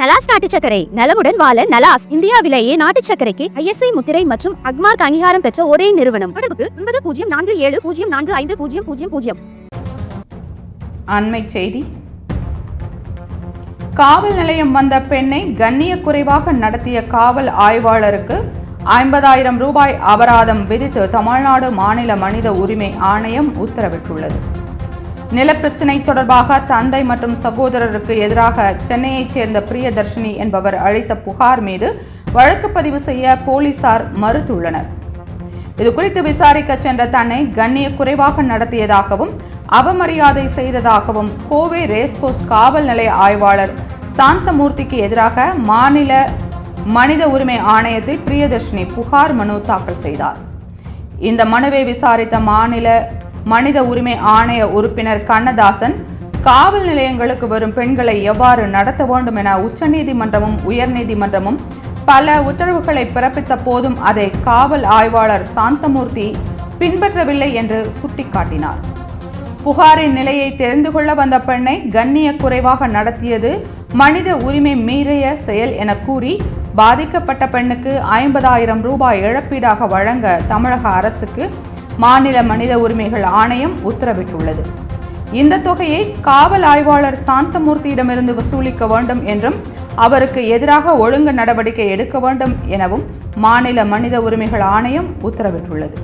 நலாஸ் நாட்டு சக்கரை நலமுடன் வாழ நலாஸ் இந்தியாவிலேயே நாட்டு சக்கரைக்கு ஐஎஸ்ஐ முத்திரை மற்றும் அக்மார்க் அங்கீகாரம் பெற்ற ஒரே நிறுவனம். தொடர்புக்கு ஒன்பது பூஜ்ஜியம் நான்கு ஏழு பூஜ்ஜியம் நான்கு ஐந்து பூஜ்ஜியம் பூஜ்ஜியம் பூஜ்ஜியம். அண்மை செய்தி. காவல் நிலையம் வந்த பெண்ணை கண்ணிய குறைவாக நடத்திய காவல் ஆய்வாளருக்கு ஐம்பதாயிரம் ரூபாய் அபராதம் விதித்து தமிழ்நாடு மாநில மனித உரிமை ஆணையம் உத்தரவிட்டுள்ளது. நிலப்பிரச்சினை தொடர்பாக தந்தை மற்றும் சகோதரருக்கு எதிராக சென்னையைச் சேர்ந்த பிரியதர்ஷினி என்பவர் அளித்த புகார் மீது வழக்கு பதிவு செய்ய போலீசார் மறுத்துள்ளனர். இதுகுறித்து விசாரிக்க சென்ற தன்னை கண்ணிய குறைவாக நடத்தியதாகவும் அவமரியாதை செய்ததாகவும் கோவை ரேஸ்கோஸ் காவல் நிலைய ஆய்வாளர் சாந்தமூர்த்திக்கு எதிராக மாநில மனித உரிமை ஆணையத்தில் பிரியதர்ஷினி புகார் மனு தாக்கல் செய்தார். இந்த மனுவை விசாரித்த மாநில மனித உரிமை ஆணைய உறுப்பினர் கண்ணதாசன் காவல் நிலையங்களுக்கு வரும் பெண்களை எவ்வாறு நடத்த வேண்டும் என உச்சநீதிமன்றமும் உயர்நீதிமன்றமும் பல உத்தரவுகளை பிறப்பித்த போதும் அதை காவல் ஆய்வாளர் சாந்தமூர்த்தி பின்பற்றவில்லை என்று சுட்டிக்காட்டினார். புகாரின் நிலையை தெரிந்து கொள்ள வந்த பெண்ணை கண்ணிய குறைவாக நடத்தியது மனித உரிமை மீறிய செயல் என கூறி பாதிக்கப்பட்ட பெண்ணுக்கு ஐம்பதாயிரம் ரூபாய் இழப்பீடாக வழங்க தமிழக அரசுக்கு மாநில மனித உரிமைகள் ஆணையம் உத்தரவிட்டுள்ளது. இந்த தொகையை காவல் ஆய்வாளர் சாந்தமூர்த்தியிடமிருந்து வசூலிக்க வேண்டும் என்றும் அவருக்கு எதிராக ஒழுங்கு நடவடிக்கை எடுக்க வேண்டும் எனவும் மாநில மனித உரிமைகள் ஆணையம் உத்தரவிட்டுள்ளது.